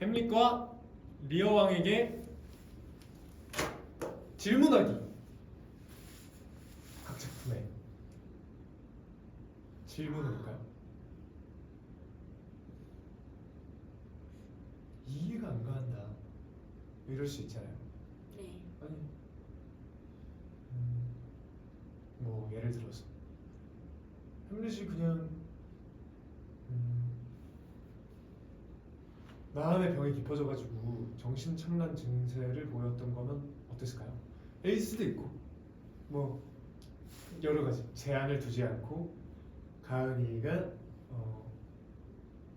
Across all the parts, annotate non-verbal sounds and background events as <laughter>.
햄릿과 리어 왕에게 질문하기. 각 작품에 질문을 볼까요? 이해가 안 간다. 이럴 수 있잖아요. 네. 아니, 음, 뭐 예를 들어서 햄릿이 그냥 음, 마음의 병이 깊어져가지고 정신 착란 증세를 보였던 거면 어땠을까요? 에일 수도 있고 뭐 여러 가지 제한을 두지 않고 가은이가 어,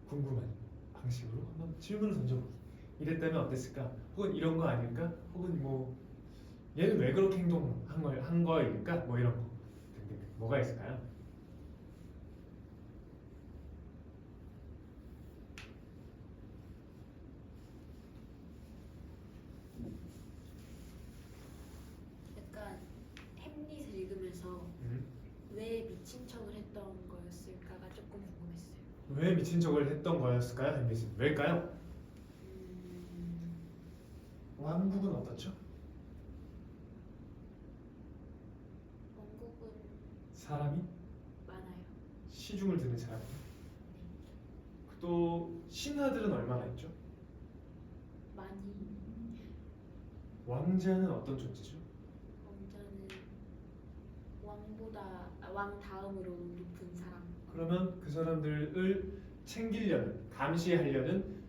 궁금한 방식으로 한번 질문을 던져보기 이랬다면 어땠을까? 혹은 이런 거 아닐까? 혹은 뭐 얘는 왜 그렇게 행동한 걸, 한 거일까? 뭐 이런 거 뭐가 있을까요? 약간 햄릿을 읽으면서 음? 왜 미친 했던 거였을까가 조금 궁금했어요. 왜 미친 척을 했던 거였을까요? 햄릿은 왜일까요? 음, 왕국은 어떻죠? 원국은 사람이 많아요. 시중을 드는 사람 또 신하들은 얼마나 있죠? 많이 왕자는 어떤 존재죠? 왕보다 아, 왕 다음으로 높은 사람. 그러면 그 사람들을 챙기려는 감시하려는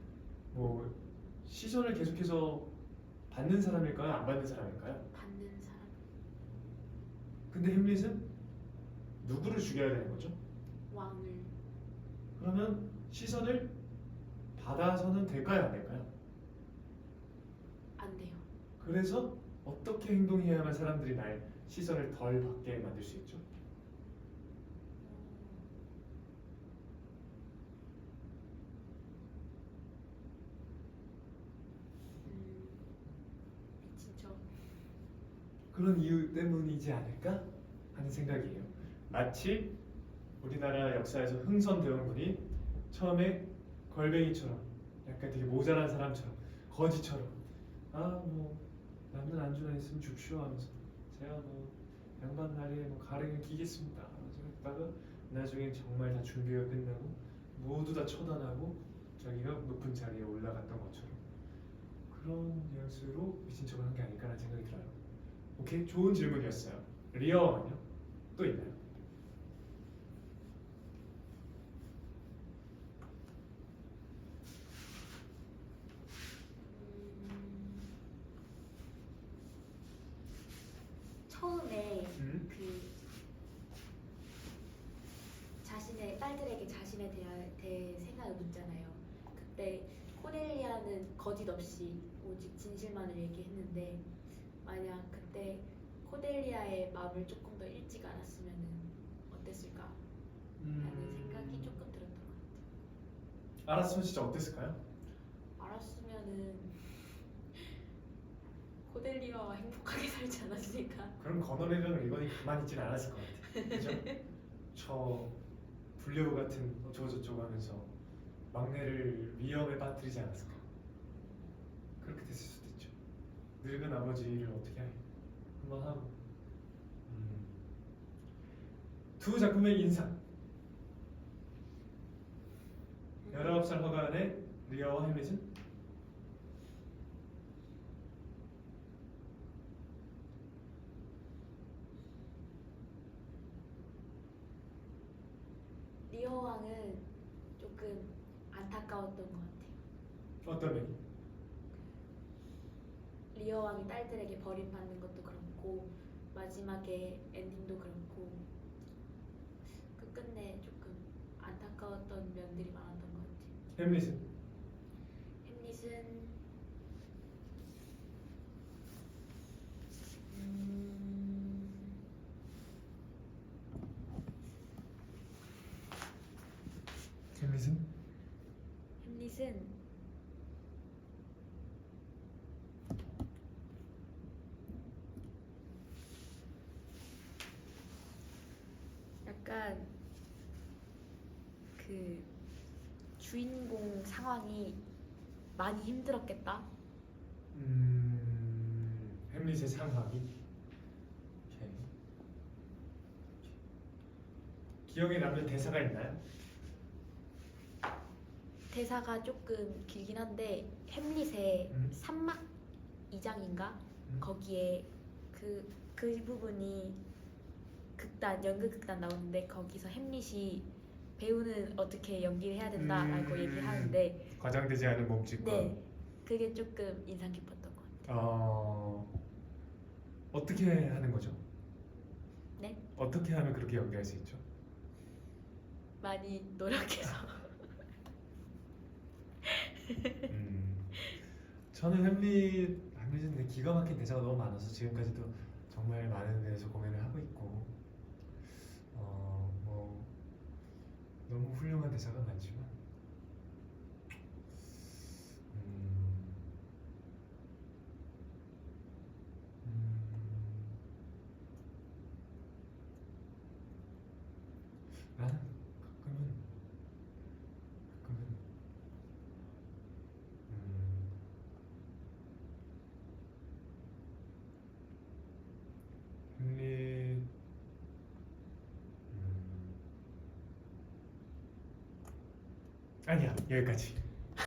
뭐 시선을 계속해서 받는 사람일까요? 안 받는 사람일까요? 받는 사람. 근데 햄릿은 누구를 죽여야 되는 거죠? 왕을 그러면 시선을 받아서는 될까요? 안 될까요? 안 돼요. 그래서 어떻게 행동해야만 사람들이 날 시선을 덜 받게 만들 수 있죠? 음. 그런 이유 때문이지 않을까 하는 생각이에요. 마치 우리나라 역사에서 흥선 대원 군이 처음에 걸뱅이처럼 약간 되게 모자란 사람처럼 거지처럼 아 뭐 남는 안주나 있으면 줍쇼 하면서 제가 뭐 양반 나리에 뭐 가랭을 끼겠습니다 했다가 나중에 정말 다 준비가 끝나고 모두 다 처단하고 자기가 높은 자리에 올라갔던 것처럼 그런 뉘앙스로 미친 척을 한 게 아닐까라는 생각이 들어요. 오케이 좋은 질문이었어요. 리어는요? 또 있나요? 음, 처음에 음? 그 자신의 딸들에게 자신에 대해 생각을 묻잖아요. 그때 코넬리아는 거짓 없이 오직 진실만을 얘기했는데 만약 그때 코넬리아의 마음을 조금 더 일찍 알았으면 어땠을까 하는 생각이 조금 들었던 것 같아요. 알았으면 진짜 어땠을까요? 알았으면은 코넬리아와 행복하게 <laughs> 살지 않았을까? 그럼 건어리랑 일본이 가만히 있진 않았을 것 같아. 그죠? 저 불려우 같은 어쩌고 저쩌고 하면서 막내를 위험에 빠뜨리지 않았을까? 그렇게 됐을 수도 있죠. 늙은 아버지를 어떻게 해? 한번 하고. 음. 두 작품의 인상. 19살 허가안의 리아와 햄릿은 리어 왕은 조금 안타까웠던 것 같아요. 어떤 면이? 리어 왕이 딸들에게 버림받는 것도 그렇고 마지막에 엔딩도 그렇고 끝끝내 조금 안타까웠던 면들이 많았던 것 같아요. 햄릿은? 햄릿은 음, 햄릿은? 햄릿은 약간 그 주인공 상황이 많이 힘들었겠다. 음, 햄릿의 상황이. 기억에 남는 대사가 있나요? 대사가 조금 길긴 한데 햄릿의 음. 산막 2장인가 음. 거기에 그, 그 부분이 극단 연극 극단 나오는데 거기서 햄릿이 배우는 어떻게 연기를 해야 된다라고 음. 얘기하는데 과장되지 않은 몸짓과 네 그게 조금 인상 깊었던 것 같아요. 어, 어떻게 하는 거죠? 네 어떻게 하면 그렇게 연기할 수 있죠? 많이 노력해서 <laughs> 음, 저는 햄릿 햄릿은 내 기가 막힌 대사가 너무 많아서 지금까지도 정말 많은 데서 공연을 하고 있고 어 뭐 너무 훌륭한 대사가 많지만 음, 음, 나는 가끔은 음, 햄릿 음, 아니야 여기까지